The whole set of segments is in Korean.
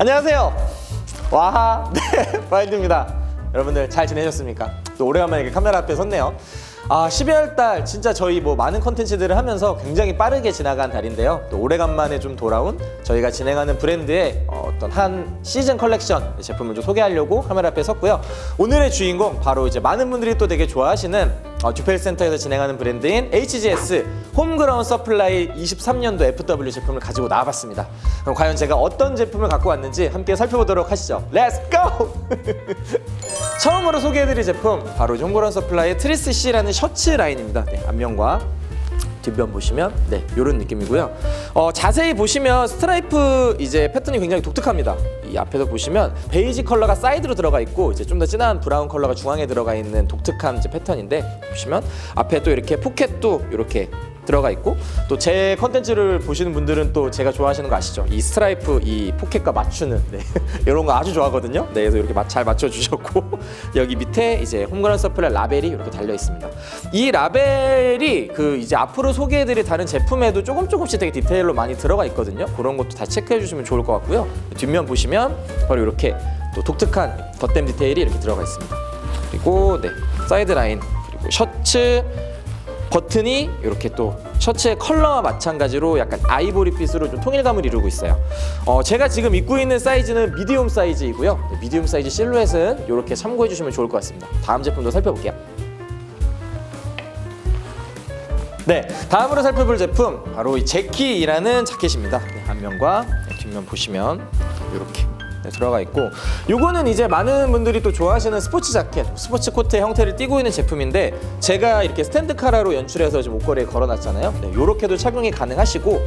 안녕하세요. 와하, 네, 와일드입니다. 여러분들 잘 지내셨습니까? 또 오래간만에 이렇게 카메라 앞에 섰네요. 아, 12월 달 진짜 저희 뭐 많은 컨텐츠들을 하면서 굉장히 빠르게 지나간 달인데요. 또 오래간만에 좀 돌아온 저희가 진행하는 브랜드의 어, 어떤 한 시즌 컬렉션 제품을 좀 소개하려고 카메라 앞에 섰고요. 오늘의 주인공 바로 이제 많은 분들이 또 되게 좋아하시는 어, 듀펠 센터에서 진행하는 브랜드인 HGS 홈그라운 서플라이 23년도 FW 제품을 가지고 나와봤습니다. 그럼 과연 제가 어떤 제품을 갖고 왔는지 함께 살펴보도록 하시죠. 렛츠 고! 처음으로 소개해드릴 제품 바로 홈그라운 서플라이의 트리스 C라는 셔츠 라인입니다. 네, 앞면과 뒷면 보시면 네 이런 느낌이고요. 어, 자세히 보시면 스트라이프 이제 패턴이 굉장히 독특합니다. 이 앞에서 보시면 베이지 컬러가 사이드로 들어가 있고 이제 좀 더 진한 브라운 컬러가 중앙에 들어가 있는 독특한 이제 패턴인데 보시면 앞에 또 이렇게 포켓도 이렇게 들어가 있고 또 제 컨텐츠를 보시는 분들은 또 제가 좋아하시는 거 아시죠? 이 스트라이프 이 포켓과 맞추는 네. 이런 거 아주 좋아하거든요. 네, 그래서 이렇게 맞- 잘 맞춰 주셨고 여기 밑에 이제 홈그라운 서플라이 라벨이 이렇게 달려 있습니다. 이 라벨이 그 이제 앞으로 소개해드릴 다른 제품에도 조금 조금씩 되게 디테일로 많이 들어가 있거든요. 그런 것도 다 체크해 주시면 좋을 것 같고요. 뒷면 보시면 바로 이렇게 또 독특한 덧댐 디테일이 이렇게 들어가 있습니다. 그리고 네 사이드 라인 그리고 셔츠 버튼이 이렇게 또 셔츠의 컬러와 마찬가지로 약간 아이보리빛으로 좀 통일감을 이루고 있어요. 어, 제가 지금 입고 있는 사이즈는 미디움 사이즈이고요. 네, 미디움 사이즈 실루엣은 이렇게 참고해 주시면 좋을 것 같습니다. 다음 제품도 살펴볼게요. 네, 다음으로 살펴볼 제품 바로 이 제키라는 자켓입니다. 네, 앞면과 네, 뒷면 보시면 이렇게 네, 들어가 있고 요거는 이제 많은 분들이 또 좋아하시는 스포츠 자켓, 스포츠 코트의 형태를 띠고 있는 제품인데 제가 이렇게 스탠드 카라로 연출해서 지금 옷걸이에 걸어놨잖아요. 네, 요렇게도 착용이 가능하시고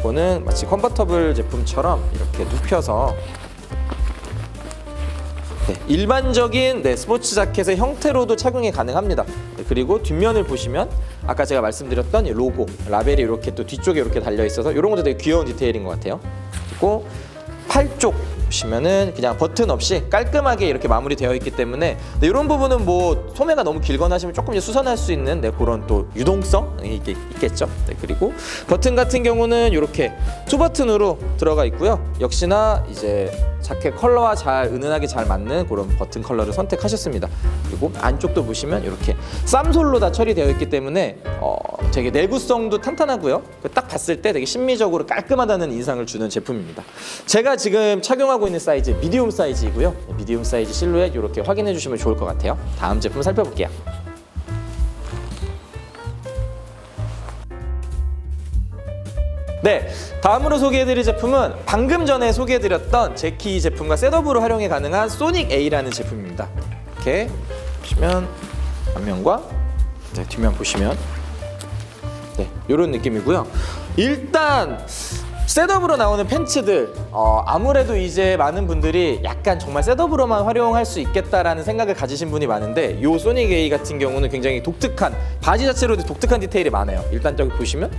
이거는 마치 컨버터블 제품처럼 이렇게 눕혀서 네, 일반적인 네, 스포츠 자켓의 형태로도 착용이 가능합니다. 네, 그리고 뒷면을 보시면 아까 제가 말씀드렸던 이 로고, 라벨이 이렇게 또 뒤쪽에 이렇게 달려 있어서 이런 것도 되게 귀여운 디테일인 것 같아요. 그리고 팔 쪽 보시면은 그냥 버튼 없이 깔끔하게 이렇게 마무리되어 있기 때문에 네, 이런 부분은 뭐 소매가 너무 길거나 하시면 조금 수선할 수 있는 네, 그런 또 유동성이 있- 있겠죠. 네, 그리고 버튼 같은 경우는 이렇게 투 버튼으로 들어가 있고요. 역시나 이제 자켓 컬러와 잘 은은하게 잘 맞는 그런 버튼 컬러를 선택하셨습니다. 그리고 안쪽도 보시면 이렇게 쌈솔로 다 처리되어 있기 때문에 어, 되게 내구성도 탄탄하고요. 그딱 봤을 때 되게 심미적으로 깔끔하다는 인상을 주는 제품입니다. 제가 지금 착용하고 있는 사이즈 미디움 사이즈이고요. 네, 미디움 사이즈 실루엣 이렇게 확인해 주시면 좋을 것 같아요. 다음 제품 살펴볼게요. 네, 다음으로 소개해드릴 제품은 방금 전에 소개해드렸던 제키 제품과 셋업으로 활용이 가능한 소닉 A라는 제품입니다. 이렇게 보시면 앞면과 네, 뒷면 보시면 네, 이런 느낌이고요. 일단 셋업으로 나오는 팬츠들 어, 아무래도 이제 많은 분들이 약간 정말 셋업으로만 활용할 수 있겠다라는 생각을 가지신 분이 많은데 요 소닉 A 같은 경우는 굉장히 독특한 바지 자체로도 독특한 디테일이 많아요. 일단 저기 보시면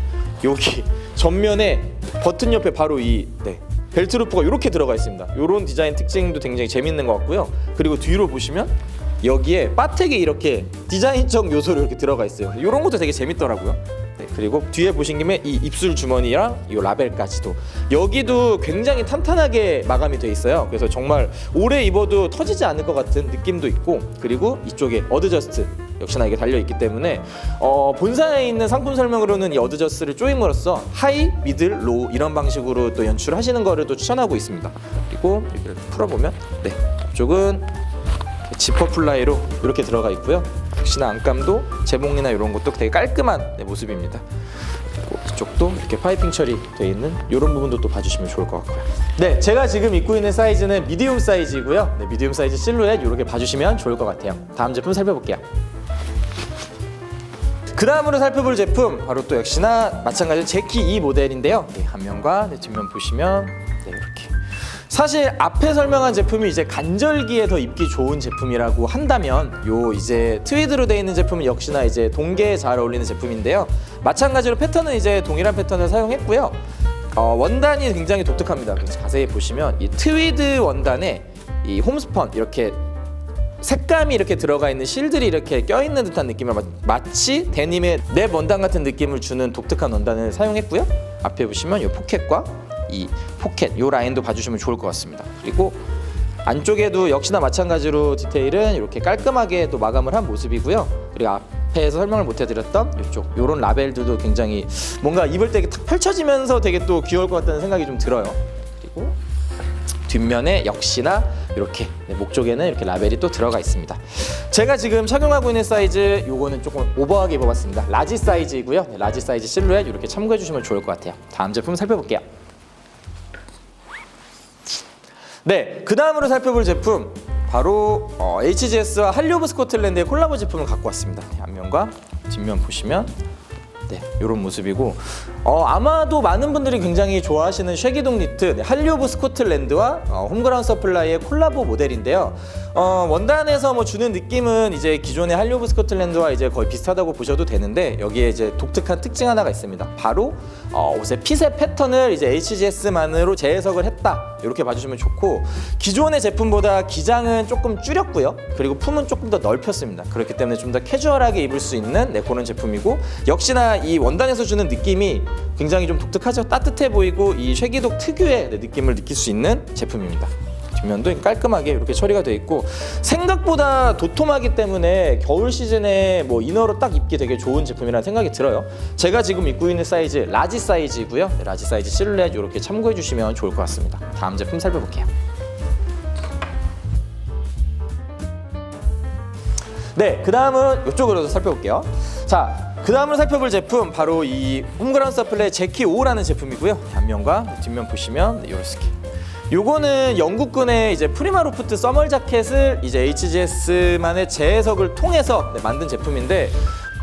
여기 전면에 버튼 옆에 바로 이 네, 벨트 루프가 이렇게 들어가 있습니다. 이런 디자인 특징도 굉장히 재밌는 것 같고요. 그리고 뒤로 보시면 여기에 바텍이 이렇게 디자인적 요소로 이렇게 들어가 있어요. 이런 것도 되게 재밌더라고요. 네, 그리고 뒤에 보신 김에 이 입술 주머니랑 이 라벨까지도 여기도 굉장히 탄탄하게 마감이 돼 있어요. 그래서 정말 오래 입어도 터지지 않을 것 같은 느낌도 있고 그리고 이쪽에 어드저스트 역시나 이게 달려 있기 때문에 어, 본사에 있는 상품 설명으로는 이 어드저스트를 조임으로써 하이, 미들, 로우 이런 방식으로 또 연출하시는 거를 또 추천하고 있습니다. 그리고 여기를 풀어보면 네 앞쪽은 지퍼 플라이로 이렇게 들어가 있고요. 역시나 안감도 제목이나 이런 것도 되게 깔끔한 네, 모습입니다. 이쪽도 이렇게 파이핑 처리되어 있는 이런 부분도 또 봐주시면 좋을 것 같고요. 네, 제가 지금 입고 있는 사이즈는 미디움 사이즈이고요. 네, 미디움 사이즈 실루엣 이렇게 봐주시면 좋을 것 같아요. 다음 제품 살펴볼게요. 그 다음으로 살펴볼 제품 바로 또 역시나 마찬가지로 제키 이 모델인데요. 네, 앞면과 네, 뒷면 보시면 네, 이렇게 사실 앞에 설명한 제품이 이제 간절기에 더 입기 좋은 제품이라고 한다면 요 이제 트위드로 되어 있는 제품은 역시나 이제 동계에 잘 어울리는 제품인데요. 마찬가지로 패턴은 이제 동일한 패턴을 사용했고요. 어, 원단이 굉장히 독특합니다. 자세히 보시면 이 트위드 원단에 이 홈스펀 이렇게 색감이 이렇게 들어가 있는 실들이 이렇게 껴있는 듯한 느낌을 마- 마치 데님의 랩 원단 같은 느낌을 주는 독특한 원단을 사용했고요. 앞에 보시면 이 포켓과 이 포켓 요 라인도 봐주시면 좋을 것 같습니다. 그리고 안쪽에도 역시나 마찬가지로 디테일은 이렇게 깔끔하게 또 마감을 한 모습이고요. 그리고 앞에서 설명을 못 해드렸던 이쪽 요런 라벨들도 굉장히 뭔가 입을 때 탁 펼쳐지면서 되게 또 귀여울 것 같다는 생각이 좀 들어요. 뒷면에 역시나 이렇게 네, 목 쪽에는 이렇게 라벨이 또 들어가 있습니다. 제가 지금 착용하고 있는 사이즈 요거는 조금 오버하게 입어봤습니다. 라지 사이즈이고요. 네, 라지 사이즈 실루엣 이렇게 참고해 주시면 좋을 것 같아요. 다음 제품 살펴볼게요. 네, 그 다음으로 살펴볼 제품 바로 어, HGS와 할리오브 스코틀랜드의 콜라보 제품을 갖고 왔습니다. 네, 앞면과 뒷면 보시면 네, 이런 모습이고 어, 아마도 많은 분들이 굉장히 좋아하시는 쉐기동 니트 네, 할리오브 스코틀랜드와 어, 홈그라운 서플라이의 콜라보 모델인데요. 어, 원단에서 뭐 주는 느낌은 이제 기존의 할리오브 스코틀랜드와 이제 거의 비슷하다고 보셔도 되는데 여기에 이제 독특한 특징 하나가 있습니다. 바로 어, 옷의 핏의 패턴을 이제 HGS만으로 재해석을 했다. 이렇게 봐주시면 좋고 기존의 제품보다 기장은 조금 줄였고요. 그리고 품은 조금 더 넓혔습니다. 그렇기 때문에 좀 더 캐주얼하게 입을 수 있는 네, 그런 제품이고 역시나 이 원단에서 주는 느낌이 굉장히 좀 독특하죠. 따뜻해 보이고 이 쉐기독 특유의 네, 느낌을 느낄 수 있는 제품입니다. 뒷면도 깔끔하게 이렇게 처리가 되어 있고 생각보다 도톰하기 때문에 겨울 시즌에 뭐 이너로 딱 입기 되게 좋은 제품이라는 생각이 들어요. 제가 지금 입고 있는 사이즈 라지 사이즈이고요. 네, 라지 사이즈 실루엣 이렇게 참고해 주시면 좋을 것 같습니다. 다음 제품 살펴볼게요. 네, 그 다음은 이쪽으로 살펴볼게요. 자, 그 다음으로 살펴볼 제품 바로 이 홈그라운 서플레 제키 5라는 제품이고요. 앞면과 뒷면 보시면 네, 이렇게. 요거는 영국군의 이제 프리마로프트 써멀 자켓을 이제 HGS만의 재해석을 통해서 네, 만든 제품인데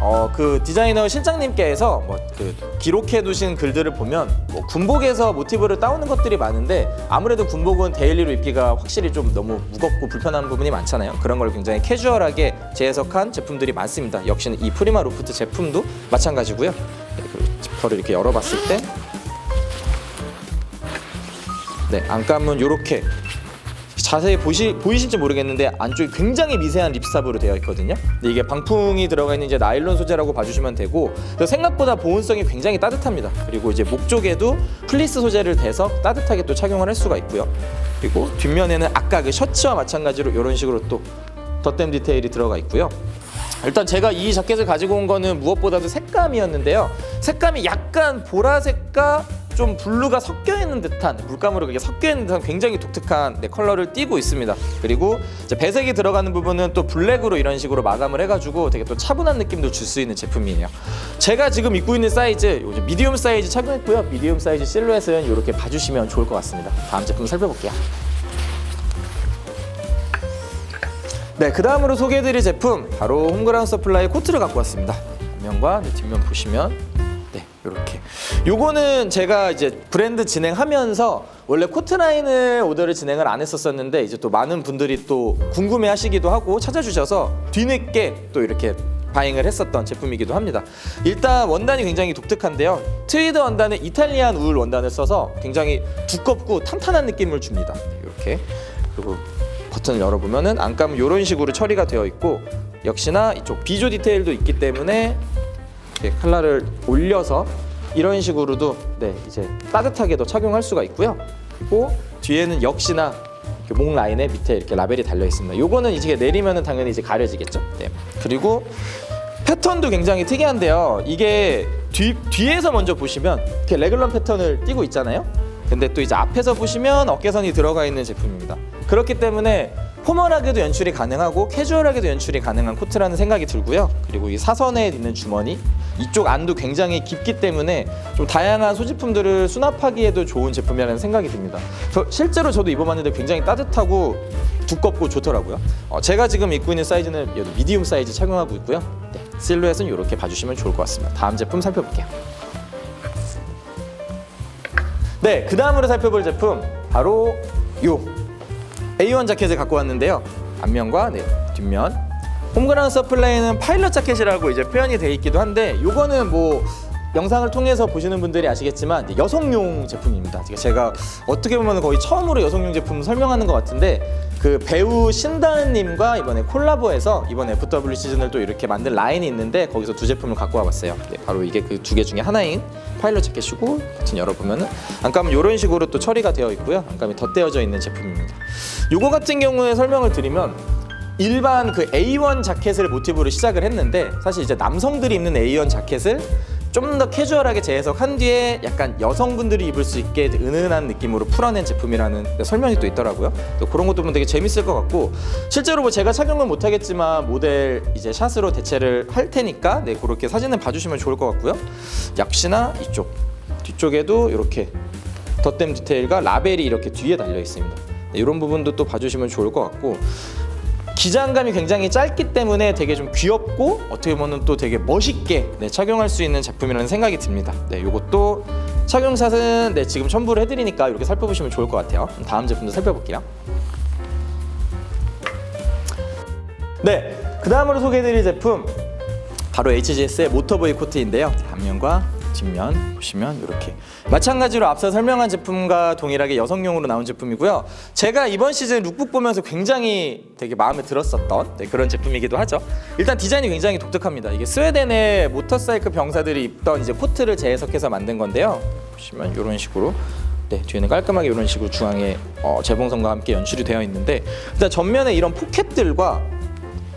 어 그 디자이너 실장님께서 뭐 그 기록해 두신 글들을 보면 뭐 군복에서 모티브를 따오는 것들이 많은데 아무래도 군복은 데일리로 입기가 확실히 좀 너무 무겁고 불편한 부분이 많잖아요. 그런 걸 굉장히 캐주얼하게 재해석한 제품들이 많습니다. 역시는 이 프리마 로프트 제품도 마찬가지고요. 네, 지퍼를 이렇게 열어봤을 때 네, 안감은 이렇게 자세히 보시, 보이실지 모르겠는데 안쪽이 굉장히 미세한 립스탑으로 되어 있거든요. 근데 이게 방풍이 들어가 있는 이제 나일론 소재라고 봐주시면 되고 생각보다 보온성이 굉장히 따뜻합니다. 그리고 이제 목 쪽에도 플리스 소재를 대서 따뜻하게 또 착용을 할 수가 있고요. 그리고 뒷면에는 아까 그 셔츠와 마찬가지로 이런 식으로 또 덧댐 디테일이 들어가 있고요. 일단 제가 이 자켓을 가지고 온 거는 무엇보다도 색감이었는데요. 색감이 약간 보라색과 좀 블루가 섞여 있는 듯한 물감으로 그게 섞여 있는 듯한 굉장히 독특한 네, 컬러를 띠고 있습니다. 그리고 이제 배색이 들어가는 부분은 또 블랙으로 이런 식으로 마감을 해가지고 되게 또 차분한 느낌도 줄 수 있는 제품이에요. 제가 지금 입고 있는 사이즈 미디움 사이즈 착용했고요. 미디움 사이즈 실루엣은 이렇게 봐주시면 좋을 것 같습니다. 다음 제품 살펴볼게요. 네, 그 다음으로 소개해드릴 제품 바로 홈그라운 서플라이 코트를 갖고 왔습니다. 앞면과 네, 뒷면 보시면 네, 이렇게. 요거는 제가 이제 브랜드 진행하면서 원래 코트 라인을 오더를 진행을 안 했었었는데 이제 또 많은 분들이 또 궁금해 하시기도 하고 찾아주셔서 뒤늦게 또 이렇게 바잉을 했었던 제품이기도 합니다. 일단 원단이 굉장히 독특한데요. 트위드 원단은 이탈리안 울 원단을 써서 굉장히 두껍고 탄탄한 느낌을 줍니다. 이렇게 그리고 버튼을 열어보면은 안감은 이런 식으로 처리가 되어 있고 역시나 이쪽 비조 디테일도 있기 때문에 이렇게 칼라를 올려서 이런 식으로도 네 이제 따뜻하게도 착용할 수가 있고요. 그리고 뒤에는 역시나 목 라인에 밑에 이렇게 라벨이 달려 있습니다. 요거는 이제 내리면은 당연히 이제 가려지겠죠. 네. 그리고 패턴도 굉장히 특이한데요. 이게 뒤 뒤에서 먼저 보시면 이렇게 레글런 패턴을 띠고 있잖아요. 근데 또 이제 앞에서 보시면 어깨선이 들어가 있는 제품입니다. 그렇기 때문에 포멀하게도 연출이 가능하고 캐주얼하게도 연출이 가능한 코트라는 생각이 들고요. 그리고 이 사선에 있는 주머니 이쪽 안도 굉장히 깊기 때문에 좀 다양한 소지품들을 수납하기에도 좋은 제품이라는 생각이 듭니다. 저- 실제로 저도 입어봤는데 굉장히 따뜻하고 두껍고 좋더라고요. 어, 제가 지금 입고 있는 사이즈는 미디움 사이즈 착용하고 있고요. 네, 실루엣은 이렇게 봐주시면 좋을 것 같습니다. 다음 제품 살펴볼게요. 네, 그 다음으로 살펴볼 제품 바로 요 A1 자켓을 갖고 왔는데요. 앞면과 네, 뒷면. 홈그라운 서플라이는 파일럿 자켓이라고 이제 표현이 돼 있기도 한데 요거는 뭐 영상을 통해서 보시는 분들이 아시겠지만 여성용 제품입니다. 제가 어떻게 보면 거의 처음으로 여성용 제품 설명하는 것 같은데 그 배우 신다은님과 이번에 콜라보해서 이번 FW 시즌을 또 이렇게 만든 라인이 있는데 거기서 두 제품을 갖고 와봤어요. 네, 바로 이게 그 두 개 중에 하나인 파일럿 재킷이고 버튼 열어보면은 안감은 이런 식으로 또 처리가 되어 있고요. 안감이 덧대어져 있는 제품입니다. 요거 같은 경우에 설명을 드리면 일반 그 A1 자켓을 모티브로 시작을 했는데 사실 이제 남성들이 입는 A1 자켓을 좀 더 캐주얼하게 재해석한 뒤에 약간 여성분들이 입을 수 있게 은은한 느낌으로 풀어낸 제품이라는 설명이 또 있더라고요. 또 그런 것도 보면 되게 재밌을 것 같고 실제로 뭐 제가 착용은 못하겠지만 모델 이제 샷으로 대체를 할 테니까 네 그렇게 사진을 봐주시면 좋을 것 같고요. 역시나 이쪽 뒤쪽에도 이렇게 덧댐 디테일과 라벨이 이렇게 뒤에 달려 있습니다. 네, 이런 부분도 또 봐주시면 좋을 것 같고 기장감이 굉장히 짧기 때문에 되게 좀 귀엽고 어떻게 보면 또 되게 멋있게 네, 착용할 수 있는 제품이라는 생각이 듭니다. 네, 이것도 착용샷은 네, 지금 첨부를 해드리니까 이렇게 살펴보시면 좋을 것 같아요. 다음 제품도 살펴볼게요. 네, 그 다음으로 소개해드릴 제품 바로 HGS의 모터보이 코트인데요. 앞면과 뒷면 보시면 이렇게 마찬가지로 앞서 설명한 제품과 동일하게 여성용으로 나온 제품이고요. 제가 이번 시즌 룩북 보면서 굉장히 되게 마음에 들었었던 네, 그런 제품이기도 하죠. 일단 디자인이 굉장히 독특합니다. 이게 스웨덴의 모터사이클 병사들이 입던 이제 코트를 재해석해서 만든 건데요. 보시면 이런 식으로 네, 뒤에는 깔끔하게 이런 식으로 중앙에 어, 재봉선과 함께 연출이 되어 있는데 일단 전면에 이런 포켓들과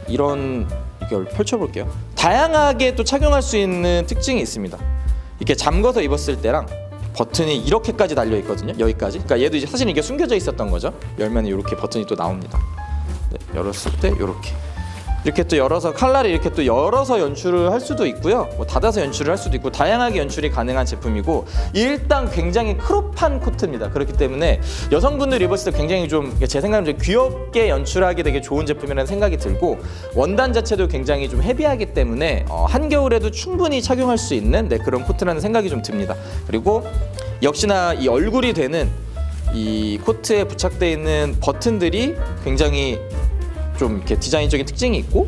이런 이걸 펼쳐볼게요. 다양하게 또 착용할 수 있는 특징이 있습니다. 이렇게 잠궈서 입었을 때랑 버튼이 이렇게까지 달려 있거든요. 여기까지. 그러니까 얘도 이제 사실 이게 숨겨져 있었던 거죠. 열면 이렇게 버튼이 또 나옵니다. 네, 열었을 때 이렇게. 이렇게 또 열어서 칼라를 이렇게 또 열어서 연출을 할 수도 있고요. 뭐 닫아서 연출을 할 수도 있고 다양하게 연출이 가능한 제품이고 일단 굉장히 크롭한 코트입니다. 그렇기 때문에 여성분들 입었을 때 굉장히 좀 제 생각에는 좀 귀엽게 연출하기 되게 좋은 제품이라는 생각이 들고 원단 자체도 굉장히 좀 헤비하기 때문에 어, 한겨울에도 충분히 착용할 수 있는 네, 그런 코트라는 생각이 좀 듭니다. 그리고 역시나 이 얼굴이 되는 이 코트에 부착되어 있는 버튼들이 굉장히 좀 이렇게 디자인적인 특징이 있고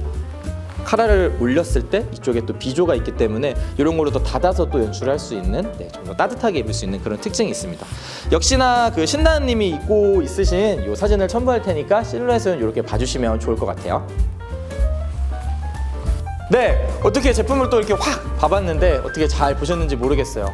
카라를 올렸을 때 이쪽에 또 비조가 있기 때문에 이런 걸로 더 닫아서 또 연출을 할수 있는 네, 좀더 따뜻하게 입을 수 있는 그런 특징이 있습니다. 역시나 그 신나은님이 입고 있으신 이 사진을 첨부할 테니까 실루엣은 이렇게 봐주시면 좋을 것 같아요. 네, 어떻게 제품을 또 이렇게 확 봐봤는데 어떻게 잘 보셨는지 모르겠어요.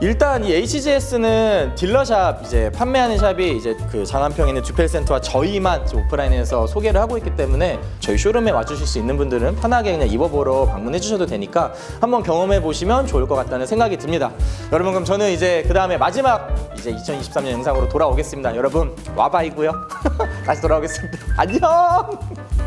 일단 이 HGS는 딜러샵 이제 판매하는 샵이 이제 그 장안평에 있는 주펠센터와 저희만 오프라인에서 소개를 하고 있기 때문에 저희 쇼룸에 와주실 수 있는 분들은 편하게 그냥 입어보러 방문해 주셔도 되니까 한번 경험해 보시면 좋을 것 같다는 생각이 듭니다. 여러분 그럼 저는 이제 그 다음에 마지막 이제 2023년 영상으로 돌아오겠습니다. 여러분 와바이고요. 다시 돌아오겠습니다. 안녕.